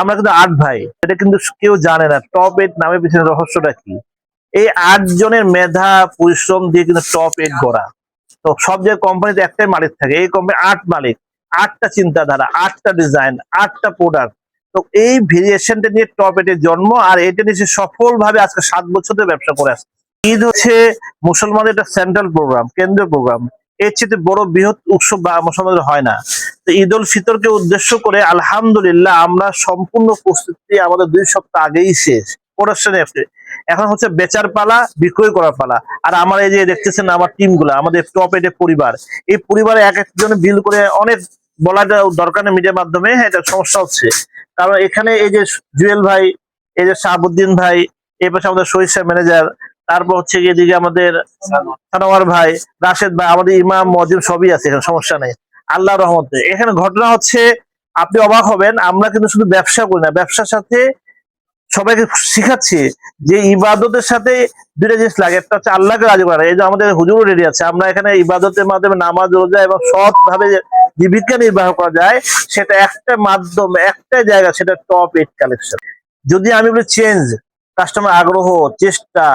আমরা কিন্তু আট ভাই, এটা কিন্তু কেউ জানে না। টপ এইট নামের পিছনে রহস্যটা কি? এই আট জনের মেধা, পরিশ্রম দিয়ে কিন্তু টপ এইট গড়া। তো সব জায়গায় কোম্পানিতে একটাই মালিক থাকে, এই কোম্পানি আট মালিক, আটটা চিন্তাধারা, আটটা ডিজাইন আটটা প্রোডাক্ট তো এই ভেরিয়েশনটা নিয়ে টপ এটের জন্ম, আর এটা নিয়ে সফলভাবে আজকে সাত বছর ধরে ব্যবসা করে আসছে। ঈদ হচ্ছে মুসলমানদের একটা সেন্ট্রাল প্রোগ্রাম কেন্দ্রীয় প্রোগ্রাম এর চেয়ে বড় বৃহৎ উৎসব বা মুসলমানদের হয় না। তো ঈদ উল ফিতরকে উদ্দেশ্য করে আলহামদুলিল্লাহ আমরা সম্পূর্ণ প্রস্তুতি আমাদের দুই সপ্তাহ আগেই শেষ। এখন হচ্ছে বেচার পালা, বিক্রয় করার পালা। আর আমার এই যে দেখতেছেন আমার টিমগুলা আমাদের টপ এটে পরিবার। এই পরিবারে এক একজন বিল করে অনেক বলাটা দরকার নেই মিডিয়ার মাধ্যমে হ্যাঁ এটা সমস্যা হচ্ছে। কারণ এখানে এই যে জুয়েল ভাই, এই যে শাহাবুদ্দিন ভাই এই পাশে আমাদের সাহেব ম্যানেজার তারপর হচ্ছে এদিকে আমাদের সানোয়ার ভাই, রাশেদ ভাই, আমাদের ইমাম মজিম সবই আছে, এখানে সমস্যা নেই। আল্লাহ রহমতে। এখানে ঘটনা হচ্ছে, আপনি অবাক হবেন, আমরা কিন্তু শুধু ব্যবসা করি না, ব্যবসার সাথে সবাইকে শিখাচ্ছি যে ইবাদতের সাথে দুইটা জিনিস লাগে। একটা হচ্ছে আল্লাহকে রাজি করা। এই যে আমাদের হুজুর রেডি আছে, আমরা এখানে ইবাদতের মাধ্যমে নামাজ, রোজা এবং সৎ ভাবে জীবিকা নির্বাহ করা যায়, সেটা একটা মাধ্যম, একটা জায়গা, সেটা টপ এইট কালেকশন যদি আমি বলি চেঞ্জ কাস্টমার আগ্রহ, চেষ্টা,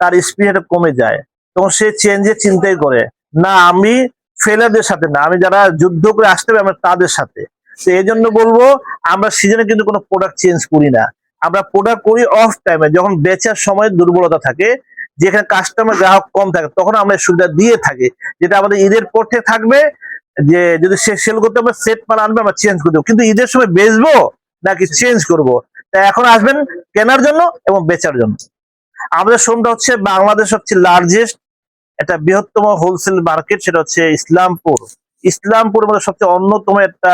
তার স্পিড কমে যায়, তখন সে চেঞ্জের চিন্তাই করে। না, আমি ফেলারদের সাথে না, আমি যারা যুদ্ধ করে আসতে হবে আমরা তাদের সাথে। তো এই জন্য বলব, আমরা সিজনে কিন্তু কোনো প্রোডাক্ট চেঞ্জ করি না। আমরা প্রোডাক্ট করি অফ টাইমে যখন বেচার সময় দুর্বলতা থাকে, যেখানে কাস্টমার গ্রাহক কম থাকে, তখন আমরা সুবিধা দিয়ে থাকি। যেটা আমাদের ঈদের পর থেকে থাকবে, যে যদি সে সেল করতে আমরা সেট মাল আনবে, আমরা চেঞ্জ করে দেবো। কিন্তু ঈদের সময় বেচবো, নাকি চেঞ্জ করব? তা এখন আসবেন কেনার জন্য এবং বেচার জন্য। আমাদের শোরুমটা হচ্ছে বাংলাদেশ হচ্ছে লার্জেস্ট একটা বৃহত্তম হোলসেল মার্কেট সেটা হচ্ছে ইসলামপুর। ইসলামপুর মধ্যে সবচেয়ে অন্যতম একটা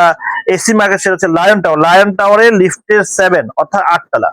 এসি মার্কেট সেটা হচ্ছে লায়ন টাওয়ার। লায়ন টাওয়ারে লিফটের সেভেন অর্থাৎ আটতলা।